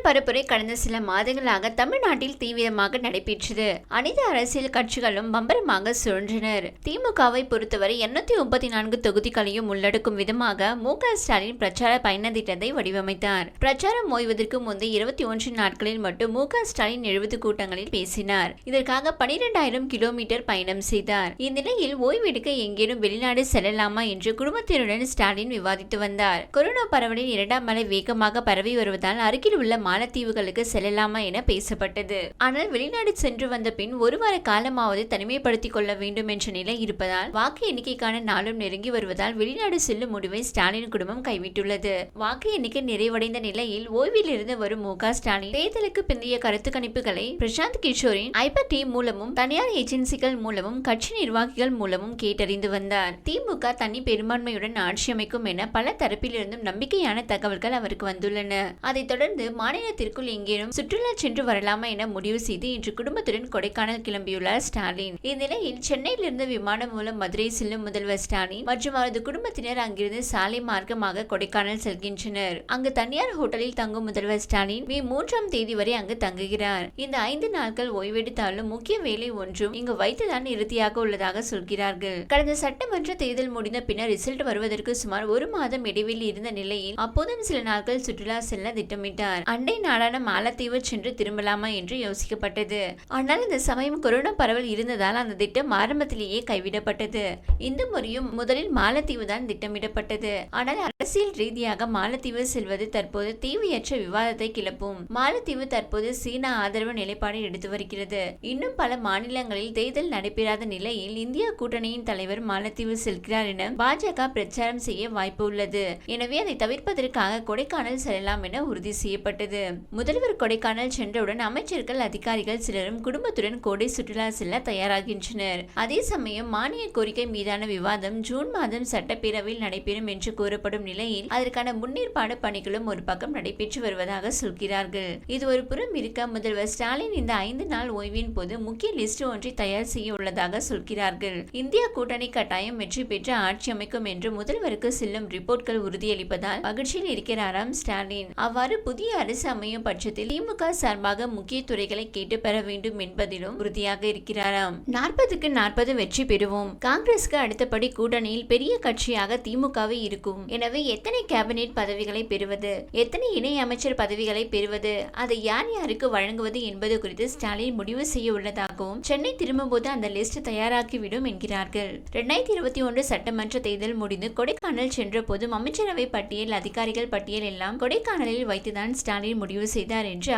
தேர்தல் பரப்புரை கடந்த சில மாதங்களாக தமிழ்நாட்டில் தீவிரமாக நடைபெற்றது. அனைத்து அரசியல் கட்சிகளும் பம்பரமாக சுழன்றனர். திமுகவை பொறுத்தவரை எண்ணூத்தி முப்பத்தி நான்கு தொகுதிகளையும் உள்ளடக்கும் விதமாக மு ஸ்டாலின் பிரச்சார பயண திட்டத்தை வடிவமைத்தார். பிரச்சாரம் ஓய்வதற்கு முந்தைய இருபத்தி ஒன்று நாட்களில் மட்டும் மு ஸ்டாலின் எழுபது கூட்டங்களில் பேசினார். இதற்காக பனிரெண்டாயிரம் கிலோமீட்டர் பயணம் செய்தார். இந்நிலையில் ஓய்வெடுக்க எங்கேனும் வெளிநாடு செல்லலாமா என்று குடும்பத்தினருடன் ஸ்டாலின் விவாதித்து வந்தார். கொரோனா பரவலின் இரண்டாம் மலை வேகமாக பரவி வருவதால் அருகில் உள்ள மாலத்தீவுகளுக்கு செல்லலாமா என பேசப்பட்டது. ஆனால் வெளிநாடு சென்று வந்த பின் ஒரு வார காலமாவது தனிமைப்படுத்திக் கொள்ள வேண்டும் என்ற நிலை இருப்பதால் வாக்கு எண்ணிக்கைக்கான நாளும் நெருங்கி வருவதால் வெளிநாடு செல்லும் முடிவை ஸ்டாலின் குடும்பம் கைவிட்டுள்ளது. வாக்கு எண்ணிக்கை நிறைவடைந்த நிலையில் ஓய்வில் இருந்து வரும் மு ஸ்டாலின் தேர்தலுக்கு பிந்தைய கருத்து கணிப்புகளை பிரசாந்த் கிஷோரின் ஐபர் டீம் மூலமும் தனியார் ஏஜென்சிகள் மூலமும் கட்சி நிர்வாகிகள் மூலமும் கேட்டறிந்து வந்தார். திமுக தனி பெரும்பான்மையுடன் ஆட்சி அமைக்கும் என பல தரப்பிலிருந்தும் நம்பிக்கையான தகவல்கள் அவருக்கு வந்துள்ளன. அதைத் தொடர்ந்து மாநிலத்திற்குள் எங்கேனும் சுற்றுலா சென்று வரலாமா என முடிவு செய்து இன்று குடும்பத்துடன் கொடைக்கானல் கிளம்பியுள்ளார் ஸ்டாலின். இந்நிலையில் சென்னையிலிருந்து விமானம் மூலம் மதுரை செல்லும் முதல்வர் ஸ்டாலின் மற்றும் அவரது குடும்பத்தினர் அங்கிருந்து சாலை மார்க்கமாக கொடைக்கானல் செல்கின்றனர். அங்கு தனியார் ஹோட்டலில் தங்கும் முதல்வர் ஸ்டாலின் மே மூன்றாம் தேதி வரை அங்கு தங்குகிறார். இந்த ஐந்து நாட்கள் ஓய்வெடுத்தாலும் முக்கிய வேலை ஒன்றும் இங்கு வைத்துதான் இறுதியாக உள்ளதாக சொல்கிறார்கள். கடந்த சட்டமன்ற தேர்தல் முடிந்த பின்னர் ரிசல்ட் வருவதற்கு சுமார் ஒரு மாதம் இடைவெளி இருந்த நிலையில் அப்போதும் சில நாட்கள் சுற்றுலா செல்ல திட்டமிட்டார். அண்டை நாடான மாலத்தீவு சென்று திரும்பலாமா என்று யோசிக்கப்பட்டது. ஆனால் இந்த சமயம் கொரோனா பரவல் இருந்ததால் அந்த திட்டம் ஆரம்பத்திலேயே கைவிடப்பட்டது. இந்த முறையும் முதலில் மாலத்தீவு தான் திட்டமிடப்பட்டது. ஆனால் அரசியல் ரீதியாக மாலத்தீவு செல்வது தற்போது தீவியற்ற விவாதத்தை கிளப்பும். மாலத்தீவு தற்போது சீனா ஆதரவு நிலைப்பாடு எடுத்து வருகிறது. இன்னும் பல மாநிலங்களில் தேர்தல் நடைபெறாத நிலையில் இந்தியா கூட்டணியின் தலைவர் மாலத்தீவு செல்கிறார் என பாஜக பிரச்சாரம் செய்ய வாய்ப்பு உள்ளது. எனவே அதை தவிர்ப்பதற்காக கொடைக்கானல் செல்லலாம் என உறுதி செய்யப்பட்டது. முதல்வர் கொடைக்கானல் சென்றவுடன் அமைச்சர்கள் அதிகாரிகள் சிலரும் குடும்பத்துடன் கோடை சுற்றுலா செல்ல தயாராகின்றனர். அதே சமயம் மானிய கோரிக்கை மீதான விவாதம் ஜூன் மாதம் சட்டப்பேரவையில் நடைபெறும் என்று கூறப்படும் நிலையில் அதற்கான முன்னேற்பாடு பணிகளும் ஒரு பக்கம் நடைபெற்று வருவதாக சொல்கிறார்கள். இது ஒரு புறம் இருக்க முதல்வர் ஸ்டாலின் இந்த ஐந்து நாள் ஓய்வின் போது முக்கிய லிஸ்ட் ஒன்றை தயார் செய்ய உள்ளதாக சொல்கிறார்கள். இந்தியா கூட்டணி கட்டாயம் வெற்றி பெற்று ஆட்சி அமைக்கும் என்று முதல்வருக்கு செல்லும் ரிப்போர்ட்கள் உறுதியளிப்பதால் மகிழ்ச்சியில் இருக்கிறாராம் ஸ்டாலின். அவ்வாறு புதிய அரசு அமையும் பட்சத்தில் திமுக சார்பாக முக்கிய துறைகளை கேட்டு பெற வேண்டும் என்பதிலும் உறுதியாக இருக்கிறாராம். நாற்பதுக்கு நாற்பது வெற்றி பெறுவோம். காங்கிரஸ்க்கு அடுத்தபடி கூட்டணியில் பெரிய கட்சியாக திமுகவே இருக்கும். எனவே எத்தனை கேபினெட் பதவிகளை பெறுவது? எத்தனை இணை அமைச்சர் பதவிகளை பெறுவது? அதை யார் யாருக்கு வழங்குவது என்பது குறித்து ஸ்டாலின் முடிவு செய்ய உள்ளதாகவும் சென்னை திரும்பும்போது அந்த லிஸ்ட் தயாராக்கிவிடும் என்கிறார்கள். இரண்டாயிரத்தி இருபத்தி ஒன்று சட்டமன்ற தேர்தல் முடிந்து கொடைக்கானல் சென்ற போதும் அமைச்சரவை பட்டியல் அதிகாரிகள் பட்டியல் எல்லாம் கொடைக்கானலில் வைத்துதான் ஸ்டாலின் முடிவு செய்தார் என்று